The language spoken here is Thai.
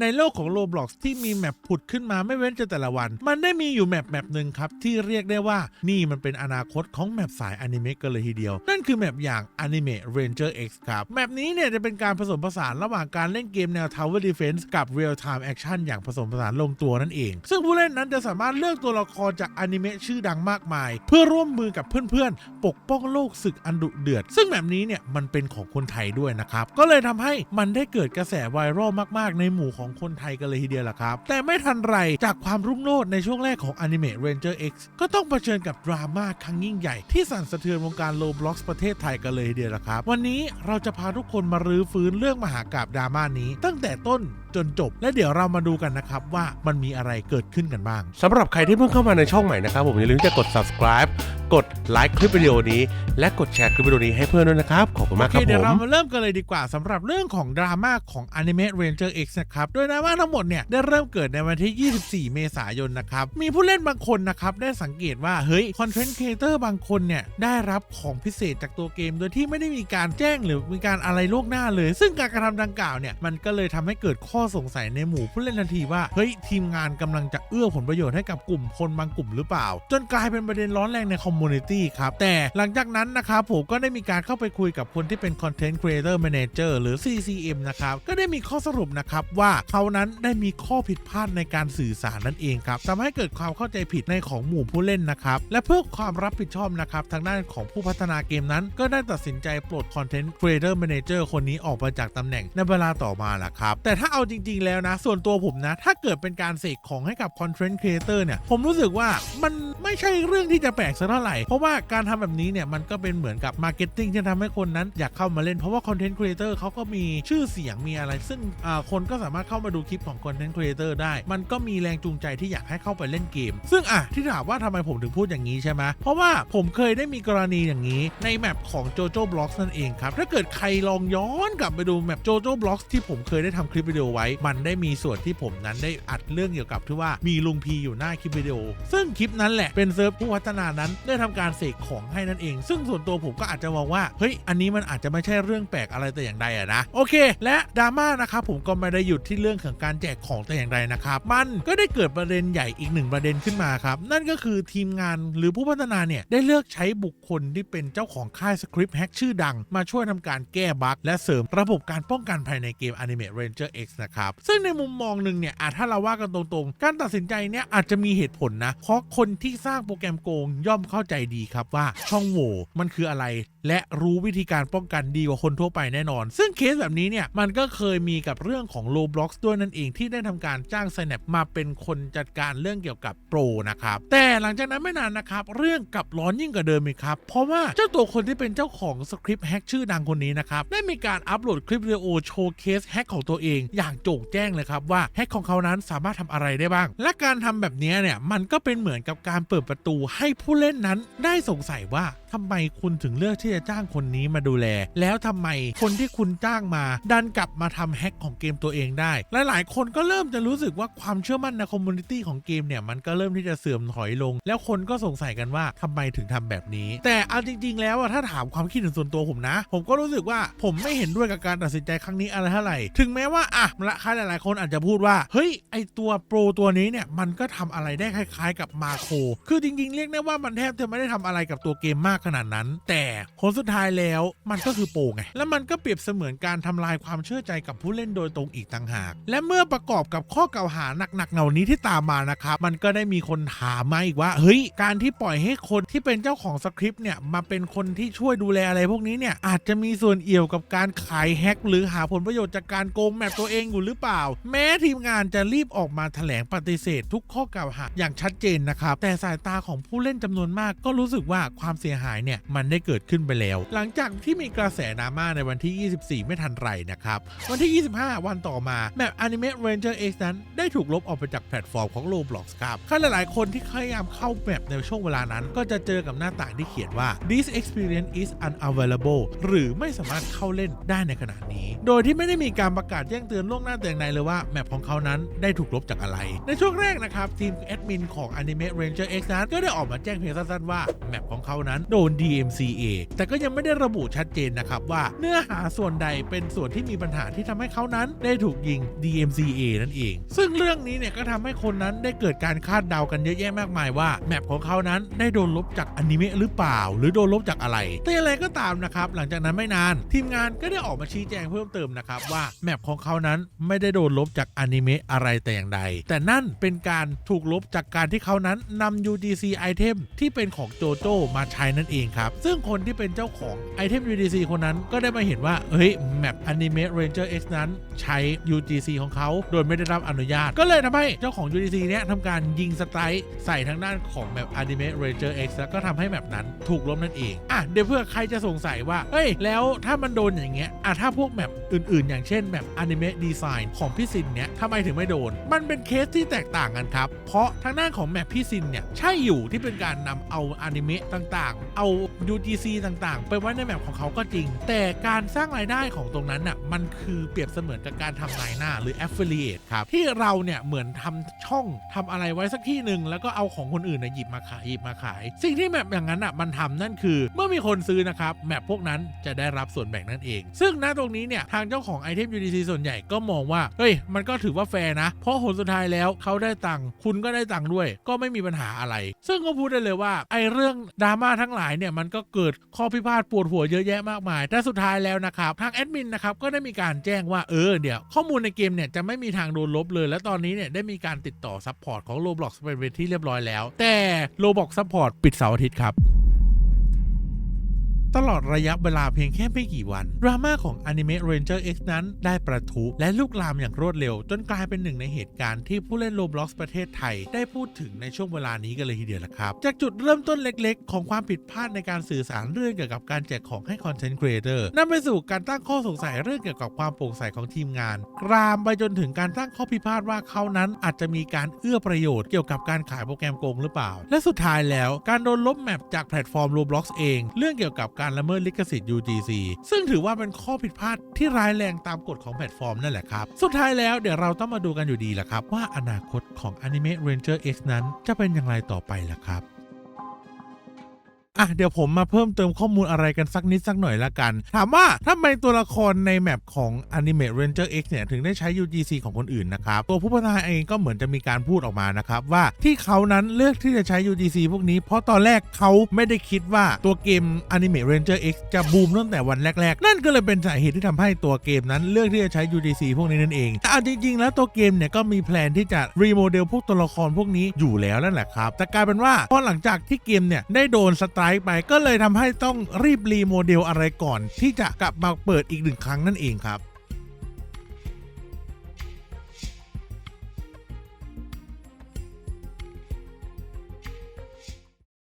ในโลกของ Roblox ที่มีแมปผุดขึ้นมาไม่เว้นแต่ละวัน มันได้มีอยู่แมปแมปหนึ่งครับ ที่เรียกได้ว่านี่มันเป็นอนาคตของแมปสายอนิเมะกันเลยทีเดียว นั่นคือแมปอย่าง Anime Ranger X ครับ แมปนี้เนี่ยจะเป็นการผสมผสานระหว่างการเล่นเกมแนว Tower Defense กับ Real Time Action อย่างผสมผสานลงตัวนั่นเอง ซึ่งผู้เล่นนั้นจะสามารถเลือกตัวละครจากอนิเมะชื่อดังมากมาย เพื่อร่วมมือกับเพื่อนๆ ปกป้องโลกศึกอันดุเดือด ซึ่งแบบนี้เนี่ยมันเป็นของคนไทยด้วยนะครับก็เลยทำให้มันได้เกิดกระแสไวรัลมากๆ ในหมู่ของคนไทยกันเลยทีเดียวล่ะครับ แต่ไม่ทันไรจากความรุ่งโรจน์ในช่วงแรกของ Anime Ranger X ก็ต้องเผชิญกับดราม่าครั้งยิ่งใหญ่ที่สั่นสะเทือนวงการโลบล็อกประเทศไทยกันเลยทีเดียวล่ะครับ วันนี้เราจะพาทุกคนมารื้อฟื้นเรื่องมหากราบดราม่านี้ ตั้งแต่ต้นจนจบ และเดี๋ยวเรามาดูกันนะครับว่ามันมีอะไรเกิดขึ้นกันบ้างสำหรับใครที่เพิ่งเข้ามาในช่องใหม่นะครับผมอย่าลืมจะกด subscribe กดไลค์คลิปวิดีโอนี้ และกดแชร์คลิปวิดีโอนี้ให้เพื่อนด้วยนะครับ ขอบคุณมากคโอรับเคเดี๋ยวผเรามมาเริ่มกันเลยดีกว่าสำหรับเรื่องของดราม่าของ Anime Ranger X นะครับ โดยดราม่าทั้งหมดเนี่ย ได้เริ่มเกิดในวันที่ 24 เมษายนนะครับ มีผู้เล่นบางคนนะครับ ได้สังเกตว่า เฮ้ยคอนเทนต์ครีเอเตอร์บางคนเนี่ย ได้รับของพิเศษจากตัวเกม โดยที่ไม่ได้มีการแจ้งหรือมีการอะไรล่วงหน้าเลย ซึ่งการกระทำดังกล่าวเนี่ยมันก็เลยทำให้เกิดข้อสงสัยในหมู่ผู้เล่นทันทีว่า เฮ้ย ทีมงานกำลังจะเอื้อผลประโยชน์ให้กับกลุ่มคนบางกลุ่มหรือเปล่า จนกลายเป็นประเด็นร้อนแรงในคอมมูนิตี้ครับ แต่หลังจากนั้นนะครับผมก็ได้มีการเข้าไปคุยกับคนที่เป็น Content Creator Manager หรือ CCM นะครับ ก็ได้มีข้อสรุปนะครับว่าเขานั้นได้มีข้อผิดพลาดในการสื่อสารนั่นเองครับทำให้เกิดความเข้าใจผิดในของหมู่ผู้เล่นนะครับ และเพื่อความรับผิดชอบนะครับทางด้านของผู้พัฒนาเกมนั้น ก็ได้ตัดสินใจปลด Content Creator Manager คนนี้ออกไปจากตำแหน่งในเวลาต่อมาแหละครับ แต่ถ้าเอาจริง ๆ แล้วนะ ส่วนตัวผมนะ ถ้าเกิดเป็นการเสกของให้กับ Content Creator เนี่ย ผมรู้สึกว่ามันไม่ใช่เรื่องที่จะแปลกสักเท่าไหร่ เพราะว่าการทำแบบนี้เนี่ย มันก็เป็นเหมือนกับ Marketing ที่ทำให้คนนั้นอยากเข้ามาเล่น เพราะว่า Content Creator เขาก็มีชื่อเสียงมีอะไร ซึ่งคนก็สามารถเข้ามาดูคลิปของ Content Creator ได้ มันก็มีแรงจูงใจที่อยากให้เข้าไปเล่นเกม ซึ่งอะที่ถามว่าทำไมผมถึงพูดอย่างนี้ใช่ไหมเพราะว่าผมเคยได้มีกรณีอย่างนี้ในแมปของ JoJo Blocks นั่นเองครับถ้าเกิดใครลองย้อนกลับไปดูแมป JoJo Blocks ที่ผมเคยได้ทำคลิปวิดีโอไว้มันได้มีส่วนที่ผมนั้นได้อัดเรื่องเกี่ยวกับที่ว่ามีลุงพีอยู่หน้าคลิปวิดีโอ ซึ่งคลิปนั้นแหละเป็นเซิร์ฟผู้พัฒนานั้นได้ทำการเสกของให้นั่นเอง ซึ่งส่วนตัวผมก็อาจจะมองว่าเฮ้ยอันนี้มันอาจจะไม่ใช่เรื่องแปลกอะไรแต่อย่างใดอะนะโอเค และดราม่านะครับผมก็ไม่ได้หยุดที่เรื่องของการแจกของแต่อย่างใดนะครับมันก็ได้เกิดประเด็นใหญ่อีกหนึ่งประเด็นขึ้นมาครับนั่นก็คือทีมงานหรือผู้พัฒนาเนี่ยได้เลือกใช้บุคคลที่เป็นเจ้าของค่ายสคริปต์แฮกชื่อดัง มาช่วยทำการแก้บั๊กและเสริมระบบการป้องกันภายในเกม Anime Ranger X นะครับ ซึ่งในมุมมองหนึ่งเนี่ยอาจถ้าเราว่ากันตรงๆ การตัดสินใจเนี่ยอาจจะมีเหตุผลนะ เพราะคนที่สร้างโปรแกรมโกงย่อมเข้าใจดีครับว่าช่องโหว่มันคืออะไรและรู้วิธีการป้องกันดีกว่าคนทั่วไปแน่นอน ซึ่งเคสแบบนี้เนี่ย มันก็เคยมีกับเรื่องของ Roblox ด้วยนั่นเองที่ได้ทำการจ้าง Snap มาเป็นคนจัดการเรื่องเกี่ยวกับโปรนะครับ แต่หลังจากนั้นไม่นานนะครับ เรื่องกลับร้อนยิ่งกว่าเดิมอีกครับ เพราะว่าเจ้าตัวคนที่เป็นเจ้าของสคริปต์แฮกชื่อดังคนนี้นะครับ ได้มีการอัปโหลดคลิปวิดีโอโชว์เคสแฮกของตัวเอง อย่างโจ่งแจ้งเลยครับว่าแฮกของเขานั้นสามารถทำอะไรได้บ้าง และการทำแบบนี้เนี่ยมันก็เป็นเหมือนกับการเปิดประตูให้ผู้เล่นนั้นได้สงสัยว่าทำไมคุณถึงเลือกที่จะจ้างคนนี้มาดูแล แล้วทำไมคนที่คุณจ้างมา ดันกลับมาทำแฮ็กของเกมตัวเองได้ และหลายคนก็เริ่มจะรู้สึกว่าความเชื่อมั่นในคอมมูนิตี้ของเกมเนี่ยมันก็เริ่มที่จะเสื่อมถอยลง แล้วคนก็สงสัยกันว่าทำไมถึงทำแบบนี้ แต่เอาจริง ๆ แล้วอะถ้าถามความคิดเห็นส่วนตัวผมนะ ผมก็รู้สึกว่าผมไม่เห็นด้วยกับการตัดสินใจครั้งนี้อะไรเท่าไหร่ ถึงแม้ว่าอะละครหลายๆคนอาจจะพูดว่าเฮ้ยไอตัวโปรตัวนี้เนี่ยมันก็ทำอะไรได้คล้าย ๆ กับมาโคคือจริงๆ เรียกได้ว่ามันแทบจะไม่ได้ทำอะไรกับตัวเกมมากขนาดนั้น แต่ผลสุดท้ายแล้วมันก็คือโปรไง และมันก็เปรียบเสมือนการทำลายความเชื่อใจกับผู้เล่นโดยตรงอีกต่างหาก และเมื่อประกอบกับข้อกล่าวหาหนักๆเหล่านี้ที่ตามมานะครับ มันก็ได้มีคนถามมาอีกว่า เฮ้ย การที่ปล่อยให้คนที่เป็นเจ้าของสคริปต์เนี่ยมาเป็นคนที่ช่วยดูแลอะไรพวกนี้เนี่ยอาจจะมีส่วนเอี่ยวกับการขายแฮกหรือหาผลประโยชน์จากการโกงแมปตัวเองอยู่หรือเปล่า แม้ทีมงานจะรีบออกมาแถลงปฏิเสธ ทุกข้อกล่าวหาอย่างชัดเจนนะครับแต่สายตาของผู้เล่นจำนวนมากก็รู้สึกว่าความเสียหายเนี่ยมันได้เกิดขึ้นไปแล้ว หลังจากที่มีกระแสดราม่าในวันที่ 24 ไม่ทันไรนะครับ วันที่ 25 วันต่อมาแมป Anime Ranger X นั้นได้ถูกลบออกไปจากแพลตฟอร์มของ Roblox ครับใครหลาย ๆ คนที่พยายามเข้าแมปในช่วงเวลานั้น ก็จะเจอกับหน้าต่างที่เขียนว่า this experience is unavailable หรือไม่สามารถเข้าเล่นได้ในขณะนี้ โดยที่ไม่ได้มีการประกาศแจ้งเตือนล่วงหน้าแต่อย่างใดเลยว่าแมปของเขานั้นได้ถูกลบจากอะไร ในช่วงแรกนะครับ ทีมแอดมินของ Anime Ranger X นั้นก็ได้ออกมาแจ้งเพียงสั้น ๆ ว่าแมปของเขานั้นโดน DMCA แต่ก็ยังไม่ได้ระบุชัดเจนนะครับว่าเนื้อหาส่วนใดเป็นส่วนที่มีปัญหาที่ทำให้เขานั้นได้ถูกยิง DMCA นั่นเอง ซึ่งเรื่องนี้เนี่ยก็ทำให้คนนั้นได้เกิดการคาดเดากันเยอะแยะมากมายว่าแมปของเขานั้นได้โดนลบจากอนิเมะหรือเปล่า หรือโดนลบจากอะไร แต่อย่างไรก็ตามนะครับ หลังจากนั้นไม่นาน ทีมงานก็ได้ออกมาชี้แจงเพิ่มเติมนะครับว่าแมปของเขานั้นไม่ได้โดนลบจากอนิเมะอะไรแต่อย่างใด แต่นั่นเป็นการถูกลบจากการที่เขานั้นนำ UDC ไอเทมที่เป็นของโจโจมาใช้นั่นเองครับ ซึ่งคนที่เป็นเจ้าของไอเทม UDC คนนั้นก็ได้มาเห็นว่า เฮ้ยแมป Anime Ranger X นั้นใช้ UDC ของเขาโดยไม่ได้รับอนุญาต ก็เลยทำให้เจ้าของ UDC เนี้ยทำการยิงสไตร์ใส่ทางด้านของแมป Anime Ranger X แล้วก็ทำให้แมปนั้นถูกลบนั่นเอง อะเดี๋ยวเพื่อใครจะสงสัยว่า เฮ้ย แล้วถ้ามันโดนอย่างเงี้ย อะถ้าพวกแมปอื่น ๆ อย่างเช่นแมป Anime Design ของพี่ซินเนี้ยทำไมถึงไม่โดน มันเป็นเคสที่แตกต่างกันครับ เพราะทางด้านของแมปพี่ซินเนี่ยใช่อยู่ที่เป็นการนำเอาอนิเมะต่างๆ เอา UGC ต่างๆ ไปไว้ในแมปของเขาก็จริง แต่การสร้างรายได้ของตรงนั้นน่ะมันคือเปรียบเสมือนกับการทำนายหน้าหรือ affiliate ครับ ที่เราเนี่ยเหมือนทำช่องทำอะไรไว้สักที่หนึ่งแล้วก็เอาของคนอื่นนะหยิบมาขายหยิบมาขาย สิ่งที่แมปอย่างนั้นอะมันทำนั่นคือ เมื่อมีคนซื้อนะครับแมปพวกนั้นจะได้รับส่วนแบ่งนั่นเอง ซึ่งณตรงนี้เนี่ยทางเจ้าของไอเทม UDC ส่วนใหญ่ก็มองว่าเฮ้ยมันก็ถือว่าแฟร์นะ เพราะผลสุดท้ายแล้วเขาได้ตังค์คุณก็ได้ตังค์ด้วย ก็ไม่มีปัญหาอะไร ซึ่งก็พูดได้เลยว่าไอเรื่องดราม่าทั้งหลายเนี่ยมันก็เกิดข้อพิพาทปวดหัวเยอะแยะมากมาย แต่สุดท้ายแล้วนะครับทางแอดมินนะครับก็ได้มีการแจ้งว่าเออเดี๋ยวข้อมูลในเกมเนี่ยจะไม่มีทางโดนลบเลย และตอนนี้เนี่ยได้มีการติดต่อซัพพอร์ตของ Roblox เป็นที่เรียบร้อยแล้ว แต่ Roblox Support ปิดเสาร์อาทิตย์ครับ ตลอดระยะเวลาเพียงแค่ไม่กี่วัน ดราม่าของ Anime Ranger X นั้นได้ประทุและลุกลามอย่างรวดเร็ว จนกลายเป็นหนึ่งในเหตุการณ์ที่ผู้เล่น Roblox ประเทศไทย ได้พูดถึงในช่วงเวลานี้กันเลยทีเดียวละครับ จากจุดเริ่มต้นเล็กๆ ของความผิดพลาดในการสื่อสารเรื่องเกี่ยวกับการแจกของให้ Content Creator นำไปสู่การตั้งข้อสงสัยเรื่องเกี่ยวกับความโปร่งใสของทีมงานกรามไปจนถึงการตั้งข้อพิพาทว่าเขานั้นอาจจะมีการเอื้อประโยชน์เกี่ยวกับการขายโปรแกรมโกงหรือเปล่า และสุดท้ายแล้วการโดนลบแมปจากแพลตฟอร์ม Roblox เอง เรื่องเกี่ยวกับการละเมิดลิขสิทธิ์ UGC ซึ่งถือว่าเป็นข้อผิดพลาดที่ร้ายแรงตามกฎของแพลตฟอร์มนั่นแหละครับ สุดท้ายแล้วเดี๋ยวเราต้องมาดูกันอยู่ดีแหละครับ ว่าอนาคตของ Anime Ranger X นั้นจะเป็นอย่างไรต่อไปล่ะครับ อะเดี๋ยวผมมาเพิ่มเติมข้อมูลอะไรกันสักนิดสักหน่อยละกัน ถามว่าทำไมตัวละครในแมปของ Anime Ranger X เนี่ย ถึงได้ใช้ UGC ของคนอื่นนะครับ ตัวผู้พัฒนาเองก็เหมือนจะมีการพูดออกมานะครับว่าที่เขานั้นเลือกที่จะใช้ UGC พวกนี้ เพราะตอนแรกเขาไม่ได้คิดว่าตัวเกม Anime Ranger X จะบูมตั้งแต่วันแรก ๆ นั่นก็เลยเป็นสาเหตุที่ทำให้ตัวเกมนั้นเลือกที่จะใช้ UGC พวกนี้นั่นเองแต่เอาจริง ๆ แล้วตัวเกมเนี่ยก็มีแพลนที่จะรีโมเดลพวกตัวละครพวกนี้อยู่แล้วนั่นแหละครับแต่กลายเป็นว่าพอหลังจากที่เกมเนี่ยได้โดนสไตรไปก็เลยทำให้ต้องรีบรีโมเดลอะไรก่อน ที่จะกลับมาเปิดอีกหนึ่งครั้งนั่นเองครับ